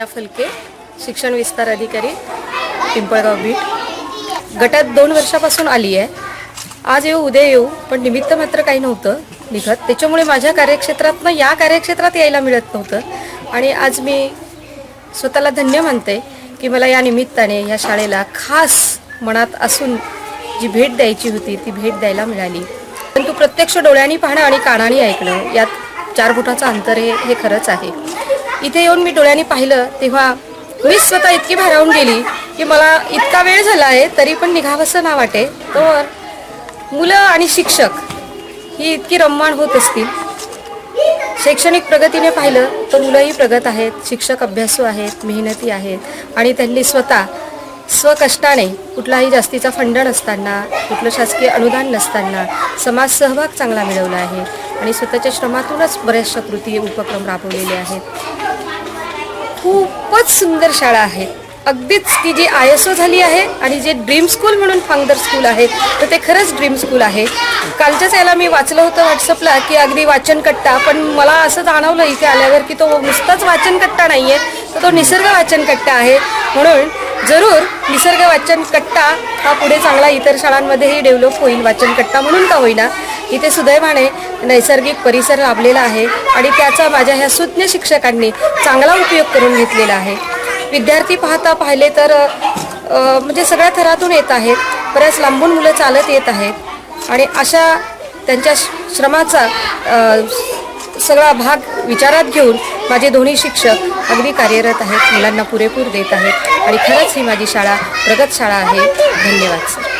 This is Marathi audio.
या शिक्षण विस्तार अधिकारी पिंपळगाव बीट गटात दोन वर्षापासून आली आहे. आज येऊ उद्या येऊ पण निमित्त मात्र काही नव्हतं निघत. त्याच्यामुळे माझ्या कार्यक्षेत्रातनं या कार्यक्षेत्रात यायला मिळत नव्हतं. आणि आज मी स्वतःला धन्य मानते की मला या निमित्ताने या शाळेला खास मनात असून जी भेट द्यायची होती ती भेट द्यायला मिळाली. परंतु प्रत्यक्ष डोळ्यांनी पाहणं आणि कानाने ऐकणं यात चार फुटाचं अंतर हे हे खरंच आहे. इथे येऊन मी डोळ्यांनी पाहिलं तेव्हा मी स्वतः इतकी भारावून गेली की मला इतका वेळ झाला आहे तरी पण निघावंसं ना वाटे. तर मुलं आणि शिक्षक ही इतकी रममाण होत असतील. शैक्षणिक प्रगतीने पाहिलं तर मुलंही प्रगत आहेत शिक्षक अभ्यासू आहेत मेहनती आहेत आणि त्यांनी स्वतः स्वकष्टाने कुठलाही जास्तीचा फंड नसताना कुठलं शासकीय अनुदान नसताना समाज सहभाग चांगला मिळवला आहे. आणि स्वतःच्या श्रमातूनच बऱ्याचशा कृती उपक्रम राबवलेले आहेत. खूपच सुंदर शाळा आहे. अगदीच ती जी आय एस ओ झाली आहे आणि जे ड्रीम स्कूल म्हणून फांगदर स्कूल आहे तर ते खरंच ड्रीम स्कूल आहे. कालच्याच याला मी वाचलं होतं व्हॉट्सअपला की अगदी वाचनकट्टा पण मला असं जाणवलं इथे आल्यावर की तो नुसताच वाचनकट्टा नाही आहे तर तो निसर्ग वाचनकट्टा आहे. म्हणून जरूर निसर्ग वाचनकट्टा हा पुढे चांगला इतर शाळांमध्येही डेव्हलप होईल वाचनकट्टा म्हणून का होईना. इथे सुदैवाने नैसर्गिक परिसर लाभलेला आहे आणि त्याचा माझ्या ह्या सुज्ञ शिक्षकांनी चांगला उपयोग करून घेतलेला आहे. विद्यार्थी पाहता पाहिले तर म्हणजे सगळ्या थरातून येत आहेत. बऱ्याच लांबून मुलं चालत येत आहेत. आणि अशा त्यांच्या श- श्रमाचा सगळा भाग विचारात घेऊन माझे दोन्ही शिक्षक अगदी कार्यरत आहेत. मुलांना पुरेपूर देत आहेत. आणि खरंच ही माझी शाळा प्रगत शाळा आहे. धन्यवाद सर.